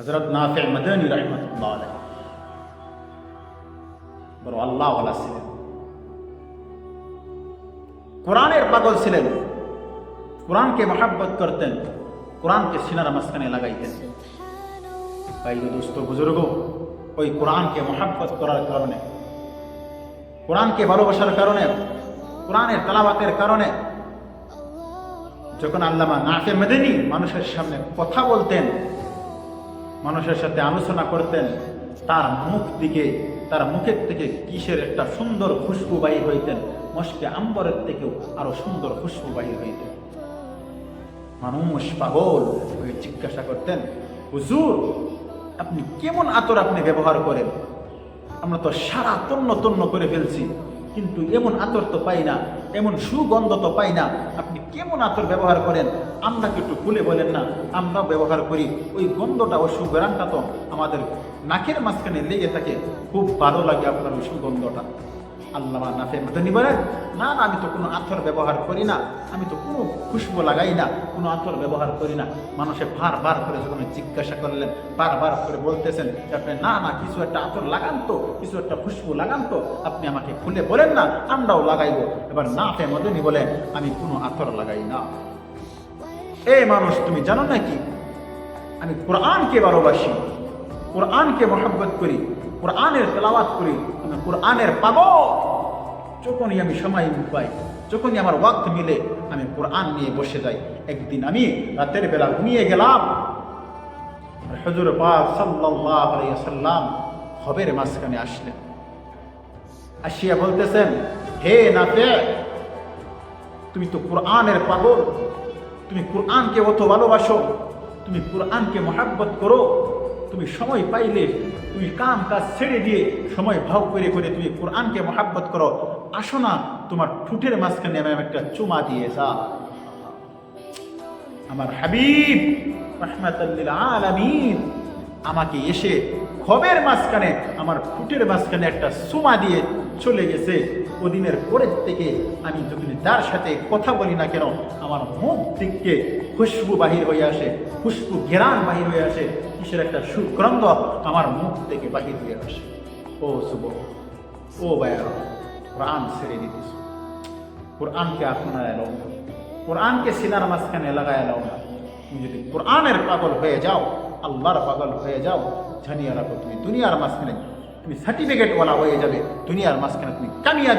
হজরত নাফে মদনী রহমতুল্লাহ বড় আল্লাহ ছিলেন। কোরআনের পাগল ছিলেন। কোরআনকে মহাব্বত করতেন। কোরআনকে সিনার মাঝখানে লাগাইতেন। তাই দোস্ত বুজুর্গ, ওই কোরআনকে মহাব্বত করার কারণে, কোরআনকে ভালোবাসার কারণে, কোরআনের তালাবাতের কারণে যখন আল্লামা নাফে মেদেনি মানুষের সামনে কথা বলতেন মানুষের সাথে আলোচনা করতেন, তার মুখ দিকে, তার মুখের থেকে কিসের একটা সুন্দর খুশবু বাহির হইতেন, মস্কে আম্বরের থেকেও আরও সুন্দর খুশবু বাহির হইতেন। মানুষ পাগল জিজ্ঞাসা করতেন, হুজুর, আপনি কেমন আতর আপনি ব্যবহার করেন? আমরা তো সারা তন্ন তন্ন করে ফেলছি। কিন্তু এমন আতর তো পাই না, এমন সুগন্ধ তো পাই না। আপনি কেমন আতর ব্যবহার করেন? আমরা একটু খুলে বলেন না, আমরাও ব্যবহার করি। ওই গন্ধটা ও সুগরানটা তো আমাদের নাকের মাঝখানে লেগে থাকে। খুব ভালো লাগে আপনার ওই সুগন্ধটা। আল্লামা নাফে মদনী বলেন না। না, আমি তো কোনো আথর ব্যবহার করি না। আমি তো কোনো খুশবু লাগাই না। কোনো আথর ব্যবহার করি না। মানুষে বারবার করে যখন জিজ্ঞাসা করলেন, বারবার করে বলতেছেন আপনি, না না, কিছু একটা আথর লাগান তো, কিছু একটা খুশবু লাগান তো। আপনি আমাকে খুলে বলেন না, আমরাও লাগাইবো। এবার নাফে মদনী বলেন, আমি কোনো আথর লাগাই না। এ মানুষ, তুমি জানো নাকি? আমি কোরআনকে ভালোবাসি। কোরআনকে মহাব্বত করি। কোরআনের তেলাওয়াত করি, আমি কোরআনের পাগল। যখনই আমি সময় পাই, যখনই আমার ওয়াক্ত মিলে, আমি কোরআন নিয়ে বসে যাই। একদিন আমি রাতের বেলা ঘুমিয়ে গেলাম। হজুর পাক আলাইহি সাল্লাম হবের মাঝখানে আসলেন। আসিয়া বলতেছেন, হে নাফে, তুমি তো কোরআনের পাগল। তুমি কোরআনকে অত ভালোবাসো, তুমি কোরআনকে মহাব্বত করো। তুমি সময় পাইলে তুমি কাম কাজ ছেড়ে দিয়ে সময় ভাও করে করে তুমি কোরআনকে মহাব্বত করো। আসো না, তোমার ঠুটের মাঝখানে আমি একটা চুমা দিয়ে যা আমার হাবিব রহমাত আলামিন। আমাকে এসে খবের মাঝখানে, আমার ফুটের মাঝখানে একটা সুমা দিয়ে চলে গেছে। ওদিনের পরের থেকে আমি যখন যার সাথে কথা বলি না কেন, আমার মুখ দিককে খুশবু বাহির হয়ে আসে, খুশবু ঘেরান বাহির হয়ে আসে, কিসের একটা সুগন্ধ আমার মুখ থেকে বাহির হয়ে আসে। ও শুভ, ও বায়া কোরআন ছেড়ে দিতেছ। কোরআনকে আপনার এলো না কোরআনকে সিনার মাঝখানে লাগায় এলাও না। তুমি যদি কোরআনের পাগল হয়ে যাও আল্লাহর পাগল হয়ে যাও, জানিয়ে রাখো তুমি। দুনিয়ার মাঝখানে তুমি সার্টিফিকেটওয়ালা হয়ে যাবে। দুনিয়ার মাঝখানে তুমি কামিয়াবি